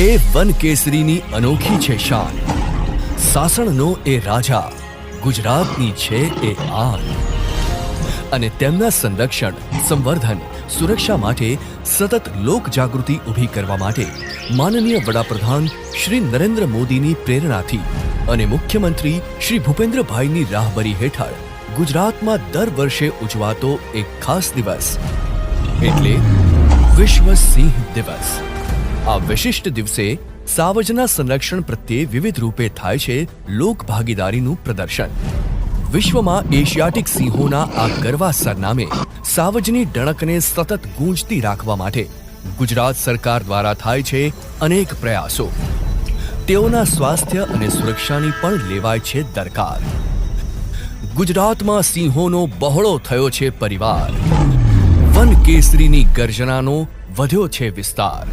એ one કેસરીની અનોખી છે શાન. સાસણનો એ રાજા, ગુજરાતની છે એ આન. અને તેમના સંરક્ષણ, સંવર્ધન, સુરક્ષા માટે સતત લોક જાગૃતિ ઊભી કરવા માટે માનનીય વડાપ્રધાન શ્રી નરેન્દ્ર મોદીની પ્રેરણાથી અને મુખ્યમંત્રી શ્રી ભૂપેન્દ્રભાઈની રાહબરી હેઠળ ગુજરાતમાં દર વર્ષે ઉજવાતો એક ખાસ દિવસ. એટલે વિશ્વ સિંહ દિવસ. આ વિશિષ્ટ દિવસે સાવજના સંરક્ષણ પ્રત્યે વિવિધ રૂપે થાય છે લોક ભાગીદારીનું પ્રદર્શન. વિશ્વમાં એશિયાટિક સિંહોના આ ગરવા સરનામે સાવજની ડણકને સતત ગૂંજતી રાખવા માટે ગુજરાત સરકાર દ્વારા થાય છે અનેક પ્રયાસો. તેઓના સ્વાસ્થ્ય અને સુરક્ષાની પણ લેવાય છે દરકાર. ગુજરાતમાં સિંહોનો બહોળો થયો છે પરિવાર. વન કેસરીની ગર્જનાનો વધ્યો છે વિસ્તાર.